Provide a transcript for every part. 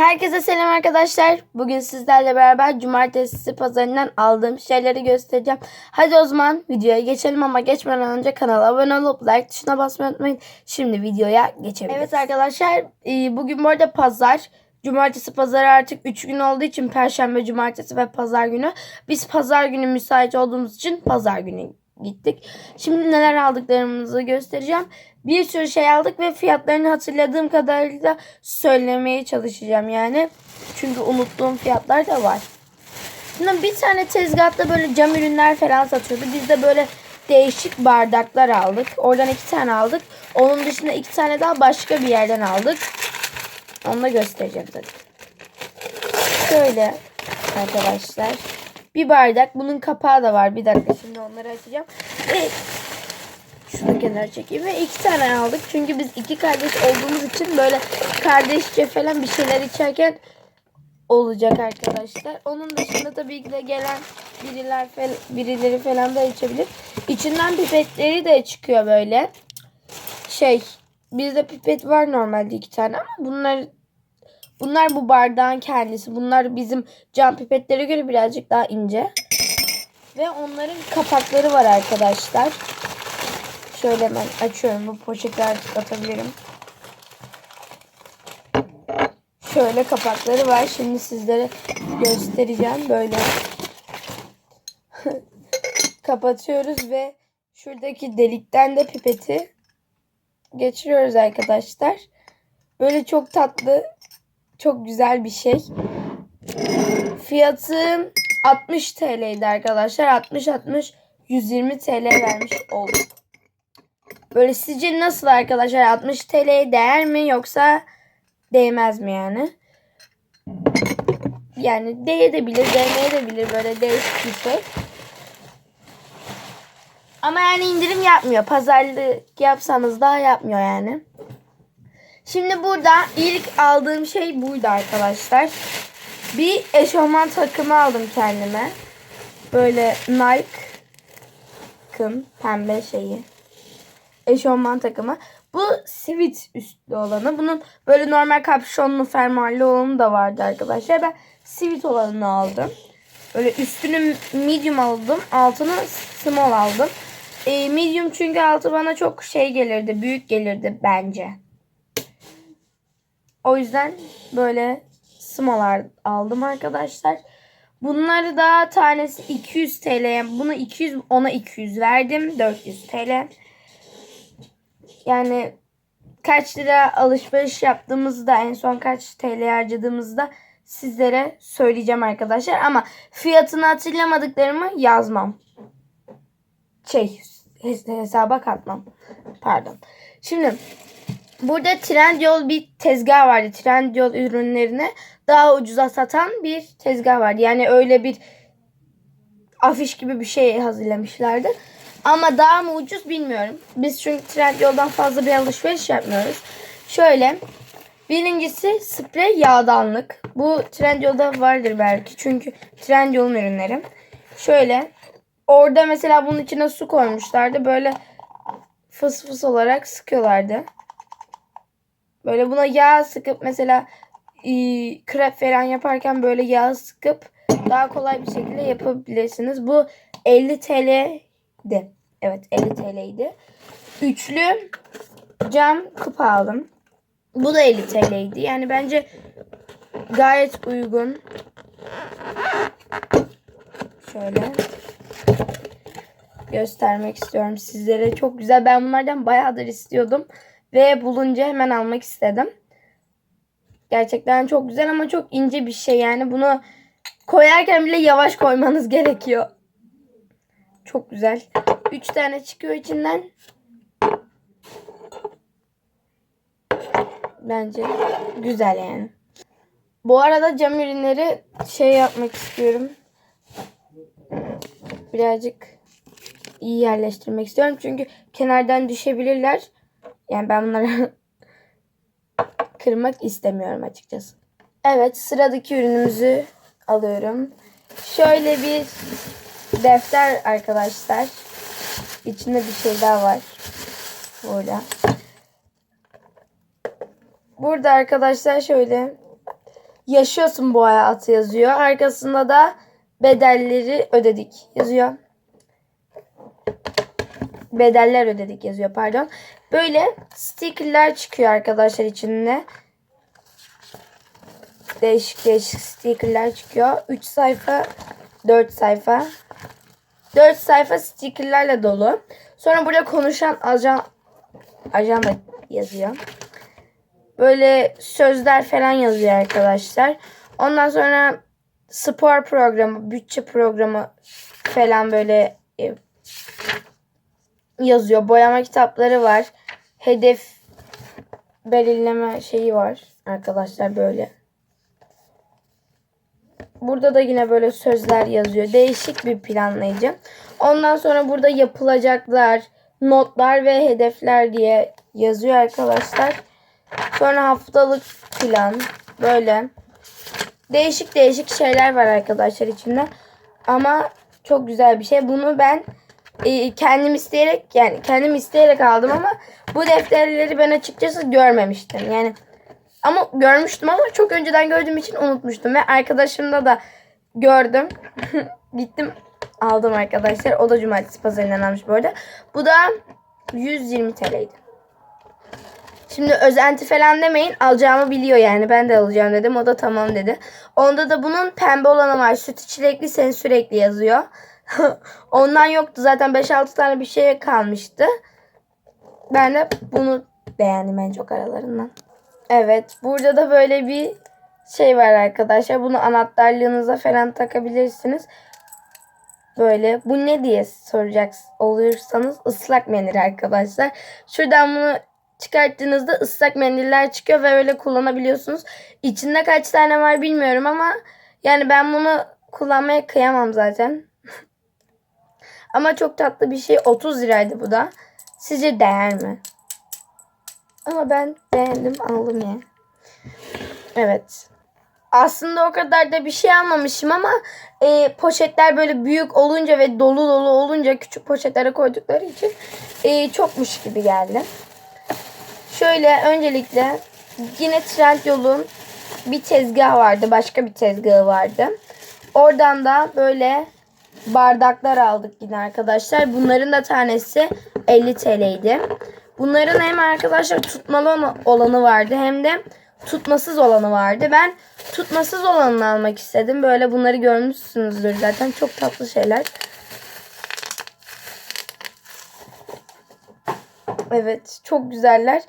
Herkese selam arkadaşlar. Bugün sizlerle beraber cumartesi pazarından aldığım şeyleri göstereceğim. Hadi o zaman videoya geçelim ama geçmeden önce kanala abone olup like tuşuna basmayı unutmayın. Şimdi videoya geçebiliriz. Evet arkadaşlar e, bugün bu arada pazar. Cumartesi pazarı artık 3 gün olduğu için perşembe, cumartesi ve pazar günü. Biz pazar günü müsait olduğumuz için pazar günü gittik. Şimdi neler aldıklarımızı göstereceğim. Bir sürü şey aldık ve fiyatlarını hatırladığım kadarıyla söylemeye çalışacağım yani. Çünkü unuttuğum fiyatlar da var. Şimdi bir tane tezgahta böyle cam ürünler falan satıyordu. Biz de böyle değişik bardaklar aldık. Oradan iki tane aldık. Onun dışında iki tane daha başka bir yerden aldık. Onu da göstereceğim tabii. Şöyle arkadaşlar. Bir bardak. Bunun kapağı da var. Bir dakika şimdi onları açacağım. Ve şunu kenara çekeyim. Ve iki tane aldık. Çünkü biz iki kardeş olduğumuz için böyle kardeşçe falan bir şeyler içerken olacak arkadaşlar. Onun dışında tabii ki de gelen biriler fel, birileri falan da içebilir. İçinden pipetleri de çıkıyor böyle. Şey bizde pipet var normalde iki tane ama bunlar bunlar bu bardağın kendisi. Bunlar bizim cam pipetlere göre birazcık daha ince. Ve onların kapakları var arkadaşlar. Şöyle hemen açıyorum. Bu poşeti artık atabilirim. Şöyle kapakları var. Şimdi sizlere göstereceğim. Böyle kapatıyoruz ve şuradaki delikten de pipeti geçiriyoruz arkadaşlar. Böyle çok tatlı, çok güzel bir şey. Fiyatı 60 TL'ydi arkadaşlar. 60 60 120 TL vermiş olduk. Böyle sizce nasıl arkadaşlar? 60 TL'ye değer mi yoksa değmez mi yani? Yani değebilir, değmeyebilir böyle değişik bir şey. Ama yani indirim yapmıyor. Pazarlık yapsanız daha yapmıyor yani. Şimdi burada ilk aldığım şey buydu arkadaşlar. Bir eşofman takımı aldım kendime. Böyle Nike'ın pembe şeyi. Eşofman takımı. Bu sivit üstlü olanı. Bunun böyle normal kapşonlu fermuarlı olanı da vardı arkadaşlar. Ben sivit olanını aldım. Böyle üstünü medium aldım. Altını small aldım. E, medium çünkü altı bana çok şey gelirdi. Büyük gelirdi bence. O yüzden böyle small aldım arkadaşlar. Bunları da tanesi 200 TL. Bunu 200 ona 200 verdim. 400 TL. Yani kaç lira alışveriş yaptığımızda en son kaç TL harcadığımızda sizlere söyleyeceğim arkadaşlar. Ama fiyatını hatırlamadıklarımı yazmam. Şey hesaba katmam. Pardon. Şimdi burada Trendyol bir tezgah vardı. Trendyol ürünlerini daha ucuza satan bir tezgah vardı. Yani öyle bir afiş gibi bir şey hazırlamışlardı. Ama daha mı ucuz bilmiyorum. Biz çünkü Trendyol'dan fazla bir alışveriş yapmıyoruz. Şöyle. Birincisi sprey yağdanlık. Bu Trendyol'da vardır belki. Çünkü Trendyol'un ürünleri. Şöyle. Orada mesela bunun içine su koymuşlardı. Böyle fıs fıs olarak sıkıyorlardı. Böyle buna yağ sıkıp mesela e, krep falan yaparken böyle yağ sıkıp daha kolay bir şekilde yapabilirsiniz. Bu 50 TL'di. Evet 50 TL'ydi. Üçlü cam kupa aldım. Bu da 50 TL'ydi. Yani bence gayet uygun. Şöyle göstermek istiyorum sizlere. Çok güzel. Ben bunlardan bayağıdır istiyordum. Ve bulunca hemen almak istedim. Gerçekten çok güzel ama çok ince bir şey. Yani bunu koyarken bile yavaş koymanız gerekiyor. Çok güzel. 3 tane çıkıyor içinden. Bence güzel yani. Bu arada cam ürünleri şey yapmak istiyorum. Birazcık iyi yerleştirmek istiyorum. Çünkü kenardan düşebilirler. Yani ben bunları kırmak istemiyorum açıkçası. Evet sıradaki ürünümüzü alıyorum. Şöyle bir defter arkadaşlar. İçinde bir şey daha var. Burada. Burada arkadaşlar şöyle yaşıyorsun bu hayatı yazıyor. Arkasında da bedelleri ödedik yazıyor. Bedeller ödedik yazıyor pardon. Böyle stickerler çıkıyor arkadaşlar içinde. Değişik değişik stickerler çıkıyor. 3 sayfa 4 sayfa. 4 sayfa stickerlerle dolu. Sonra burada konuşan ajan ajan da yazıyor. Böyle sözler falan yazıyor arkadaşlar. Ondan sonra spor programı, bütçe programı falan böyle e, yazıyor. Boyama kitapları var. Hedef belirleme şeyi var arkadaşlar böyle. Burada da yine böyle sözler yazıyor. Değişik bir planlayıcı. Ondan sonra burada yapılacaklar, notlar ve hedefler diye yazıyor arkadaşlar. Sonra haftalık plan böyle. Değişik değişik şeyler var arkadaşlar içinde. Ama çok güzel bir şey. Bunu ben e, kendim isteyerek yani kendim isteyerek aldım ama bu defterleri ben açıkçası görmemiştim. Yani ama görmüştüm ama çok önceden gördüğüm için unutmuştum ve arkadaşımda da gördüm. Gittim aldım arkadaşlar. O da cumartesi pazarından almış bu arada. Bu da 120 TL'ydi. Şimdi özenti falan demeyin. Alacağımı biliyor yani. Ben de alacağım dedim. O da tamam dedi. Onda da bunun pembe olanı var. Sütü çilekli sen sürekli yazıyor. Ondan yoktu. Zaten 5-6 tane bir şey kalmıştı. Ben de bunu beğendim en çok aralarından. Evet. Burada da böyle bir şey var arkadaşlar. Bunu anahtarlığınıza falan takabilirsiniz. Böyle bu ne diye soracak olursanız ıslak mendil arkadaşlar. Şuradan bunu çıkarttığınızda ıslak mendiller çıkıyor ve öyle kullanabiliyorsunuz. İçinde kaç tane var bilmiyorum ama yani ben bunu kullanmaya kıyamam zaten. ama çok tatlı bir şey. 30 liraydı bu da. Sizce değer mi? Ama ben beğendim aldım ya. Evet. Aslında o kadar da bir şey almamışım ama e, poşetler böyle büyük olunca ve dolu dolu olunca küçük poşetlere koydukları için e, çokmuş gibi geldi. Şöyle öncelikle yine Trendyol'un bir tezgah vardı. Başka bir tezgahı vardı. Oradan da böyle bardaklar aldık yine arkadaşlar. Bunların da tanesi 50 TL'ydi. Bunların hem arkadaşlar tutmalı olanı vardı hem de tutmasız olanı vardı. Ben tutmasız olanını almak istedim. Böyle bunları görmüşsünüzdür zaten. Çok tatlı şeyler. Evet çok güzeller.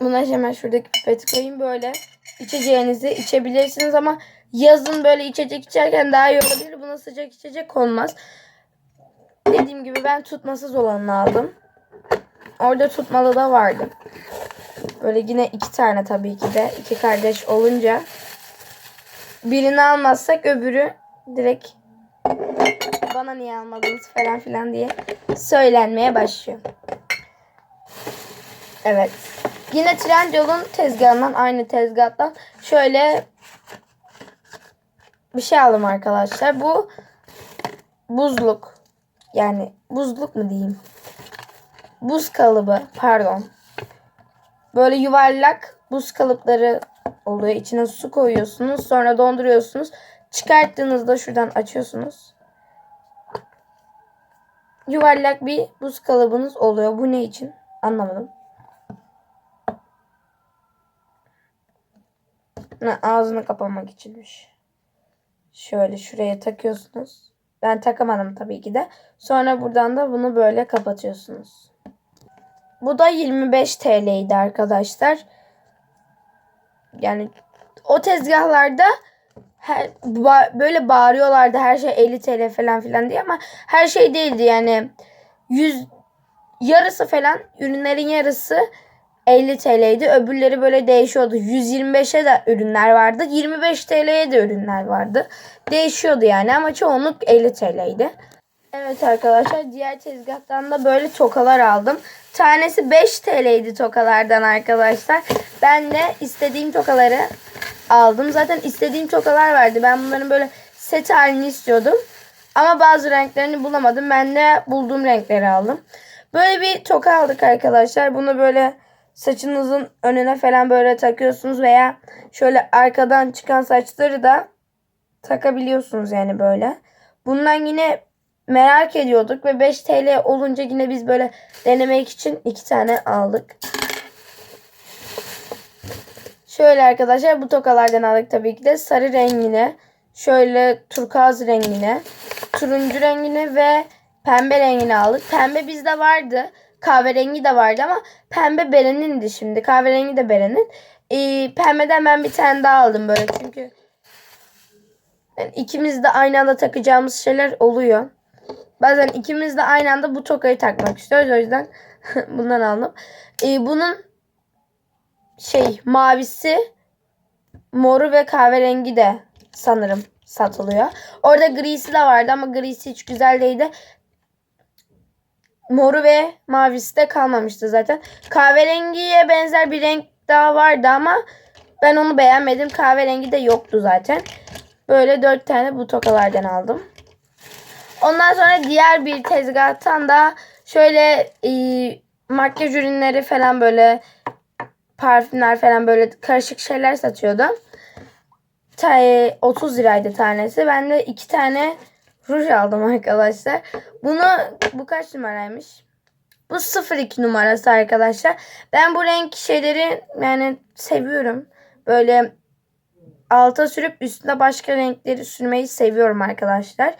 Buna hemen şuradaki pipeti koyayım. Böyle içeceğinizi içebilirsiniz ama yazın böyle içecek içerken daha iyi olabilir. Buna sıcak içecek olmaz. Dediğim gibi ben tutmasız olanını aldım. Orada tutmalı da vardı. Böyle yine iki tane tabii ki de. iki kardeş olunca. Birini almazsak öbürü direkt bana niye almadınız falan filan diye söylenmeye başlıyor. Evet. Yine Trendyol'un tezgahından aynı tezgahtan şöyle bir şey aldım arkadaşlar. Bu buzluk. Yani buzluk mu diyeyim? Buz kalıbı. Pardon. Böyle yuvarlak buz kalıpları oluyor. İçine su koyuyorsunuz. Sonra donduruyorsunuz. Çıkarttığınızda şuradan açıyorsunuz. Yuvarlak bir buz kalıbınız oluyor. Bu ne için? Anlamadım. Ha, ağzını kapamak içinmiş. Şöyle şuraya takıyorsunuz. Ben takamadım tabii ki de. Sonra buradan da bunu böyle kapatıyorsunuz. Bu da 25 TL'ydi arkadaşlar. Yani o tezgahlarda her, ba, böyle bağırıyorlardı her şey 50 TL falan filan diye ama her şey değildi yani 100 yarısı falan ürünlerin yarısı 50 TL'ydi. Öbürleri böyle değişiyordu. 125'e de ürünler vardı. 25 TL'ye de ürünler vardı. Değişiyordu yani ama çoğunluk 50 TL'ydi. Evet arkadaşlar diğer tezgahtan da böyle tokalar aldım. Tanesi 5 TL'ydi tokalardan arkadaşlar. Ben de istediğim tokaları aldım. Zaten istediğim tokalar vardı. Ben bunların böyle set halini istiyordum. Ama bazı renklerini bulamadım. Ben de bulduğum renkleri aldım. Böyle bir toka aldık arkadaşlar. Bunu böyle saçınızın önüne falan böyle takıyorsunuz veya şöyle arkadan çıkan saçları da takabiliyorsunuz yani böyle. Bundan yine merak ediyorduk ve 5 TL olunca yine biz böyle denemek için 2 tane aldık. Şöyle arkadaşlar bu tokalardan aldık tabii ki de sarı rengine, şöyle turkuaz rengine, turuncu rengine ve pembe rengini aldık. Pembe bizde vardı. Kahverengi de vardı ama pembe Beren'indi şimdi. Kahverengi de Beren'in. Ee, pembeden ben bir tane daha aldım böyle çünkü yani ikimiz de aynı anda takacağımız şeyler oluyor. Bazen ikimiz de aynı anda bu tokayı takmak istiyoruz. O yüzden bundan aldım. Ee, bunun şey mavisi, moru ve kahverengi de sanırım satılıyor. Orada grisi de vardı ama grisi hiç güzel değildi. Moru ve mavisi de kalmamıştı zaten. Kahverengiye benzer bir renk daha vardı ama ben onu beğenmedim. Kahverengi de yoktu zaten. Böyle dört tane bu tokalardan aldım. Ondan sonra diğer bir tezgahtan da şöyle e, makyaj ürünleri falan böyle parfümler falan böyle karışık şeyler satıyordu. Ta- e, 30 liraydı tanesi. Ben de iki tane ruj aldım arkadaşlar. Bunu bu kaç numaraymış? Bu 02 numarası arkadaşlar. Ben bu renk şeyleri yani seviyorum. Böyle alta sürüp üstüne başka renkleri sürmeyi seviyorum arkadaşlar.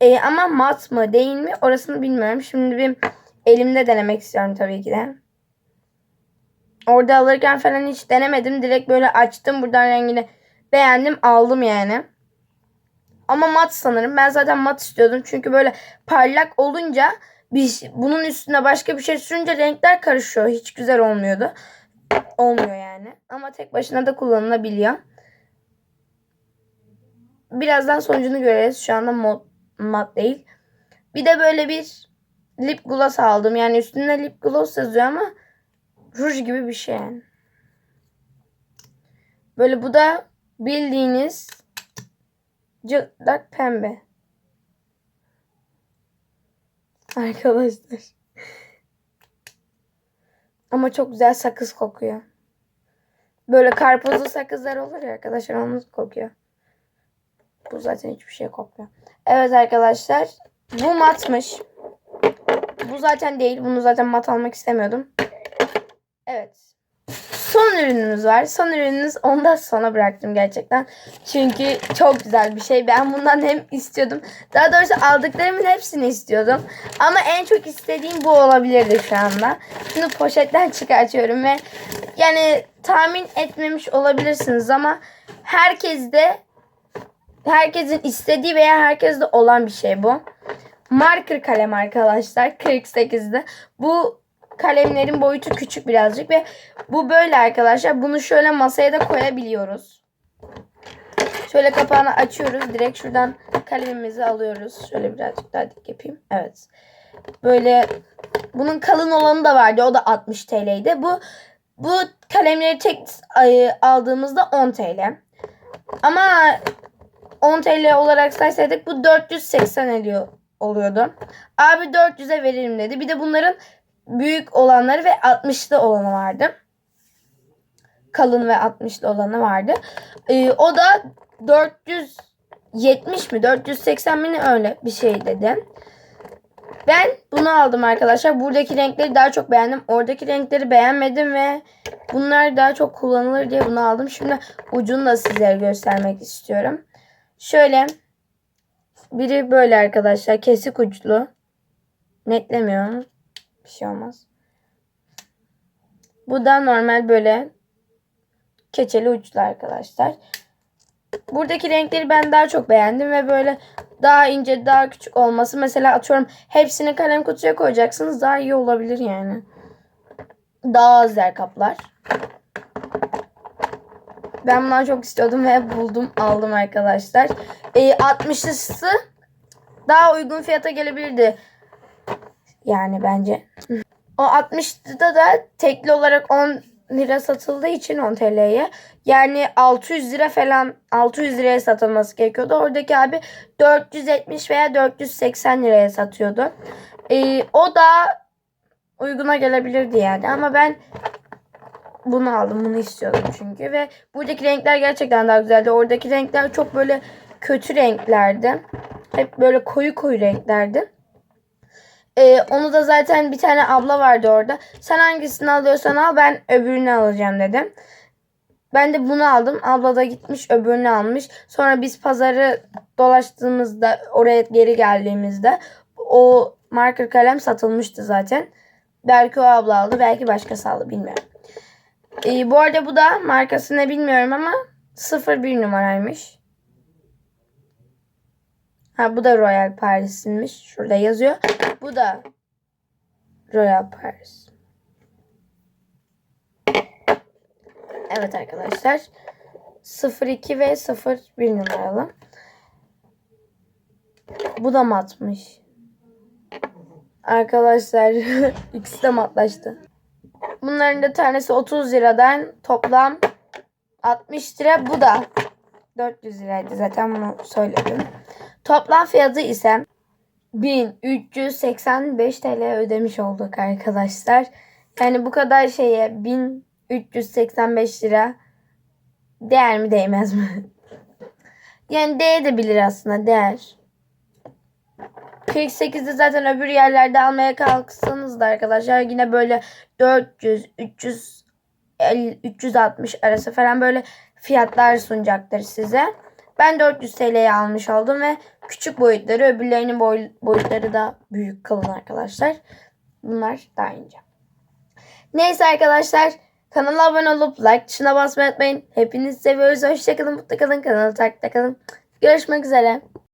Ee, ama mat mı değil mi orasını bilmiyorum. Şimdi bir elimde denemek istiyorum tabii ki de. Orada alırken falan hiç denemedim. Direkt böyle açtım buradan rengini beğendim aldım yani. Ama mat sanırım. Ben zaten mat istiyordum. Çünkü böyle parlak olunca bir, bunun üstüne başka bir şey sürünce renkler karışıyor. Hiç güzel olmuyordu. Olmuyor yani. Ama tek başına da kullanılabiliyor. Birazdan sonucunu göreceğiz. Şu anda mod, mat değil. Bir de böyle bir lip gloss aldım. Yani üstünde lip gloss yazıyor ama ruj gibi bir şey yani. Böyle bu da bildiğiniz cırtlak pembe. Arkadaşlar. Ama çok güzel sakız kokuyor. Böyle karpuzlu sakızlar olur ya arkadaşlar onu kokuyor. Bu zaten hiçbir şey kokmuyor. Evet arkadaşlar. Bu matmış. Bu zaten değil. Bunu zaten mat almak istemiyordum. Evet. Son ürünümüz var. Son ürünümüz onu da sona bıraktım gerçekten. Çünkü çok güzel bir şey. Ben bundan hem istiyordum. Daha doğrusu aldıklarımın hepsini istiyordum. Ama en çok istediğim bu olabilirdi şu anda. Şimdi poşetten çıkartıyorum ve yani tahmin etmemiş olabilirsiniz ama herkes de herkesin istediği veya herkeste olan bir şey bu. Marker kalem arkadaşlar 48'de. Bu kalemlerin boyutu küçük birazcık ve bu böyle arkadaşlar. Bunu şöyle masaya da koyabiliyoruz. Şöyle kapağını açıyoruz. Direkt şuradan kalemimizi alıyoruz. Şöyle birazcık daha dik yapayım. Evet. Böyle bunun kalın olanı da vardı. O da 60 TL'ydi. Bu bu kalemleri tek ay, aldığımızda 10 TL. Ama 10 TL olarak saysaydık bu 480 ediyor oluyordu. Abi 400'e veririm dedi. Bir de bunların büyük olanları ve 60'lı olanı vardı. Kalın ve 60'lı olanı vardı. Ee, o da 470 mi 480 mi öyle bir şey dedi. Ben bunu aldım arkadaşlar. Buradaki renkleri daha çok beğendim. Oradaki renkleri beğenmedim ve bunlar daha çok kullanılır diye bunu aldım. Şimdi ucunu da sizlere göstermek istiyorum. Şöyle biri böyle arkadaşlar kesik uçlu. Netlemiyorum. Bir şey olmaz. Bu da normal böyle keçeli uçlu arkadaşlar. Buradaki renkleri ben daha çok beğendim ve böyle daha ince, daha küçük olması. Mesela atıyorum hepsini kalem kutuya koyacaksınız daha iyi olabilir yani. Daha az yer kaplar. Ben bundan çok istiyordum ve buldum aldım arkadaşlar. E, 60'lısı daha uygun fiyata gelebilirdi. Yani bence. O 60'da da tekli olarak 10 lira satıldığı için 10 TL'ye. Yani 600 lira falan 600 liraya satılması gerekiyordu. Oradaki abi 470 veya 480 liraya satıyordu. Ee, o da uyguna gelebilirdi yani. Ama ben bunu aldım. Bunu istiyordum çünkü. Ve buradaki renkler gerçekten daha güzeldi. Oradaki renkler çok böyle kötü renklerdi. Hep böyle koyu koyu renklerdi. Ee, onu da zaten bir tane abla vardı orada. Sen hangisini alıyorsan al ben öbürünü alacağım dedim. Ben de bunu aldım. Abla da gitmiş öbürünü almış. Sonra biz pazarı dolaştığımızda oraya geri geldiğimizde o marker kalem satılmıştı zaten. Belki o abla aldı belki başkası aldı bilmiyorum. Ee, bu arada bu da markası ne bilmiyorum ama 01 numaraymış. Ha bu da Royal Paris'inmiş. Şurada yazıyor. Bu da Royal Paris. Evet arkadaşlar. 02 ve 01 numaralı. Bu da matmış. Arkadaşlar ikisi de matlaştı. Bunların da tanesi 30 liradan toplam 60 lira. Bu da 400 liraydı zaten bunu söyledim. Toplam fiyatı ise 1385 TL ödemiş olduk arkadaşlar. Yani bu kadar şeye 1385 lira değer mi değmez mi? yani değebilir aslında değer. 48'de zaten öbür yerlerde almaya kalksanız da arkadaşlar yine böyle 400, 300, 360 arası falan böyle fiyatlar sunacaktır size. Ben 400 TL'ye almış oldum ve küçük boyutları öbürlerinin boy, boyutları da büyük kalın arkadaşlar. Bunlar daha ince. Neyse arkadaşlar kanala abone olup like tuşuna basmayı unutmayın. Hepinizi seviyoruz. Hoşçakalın, mutlu kalın, kanalı takipte kalın. Görüşmek üzere.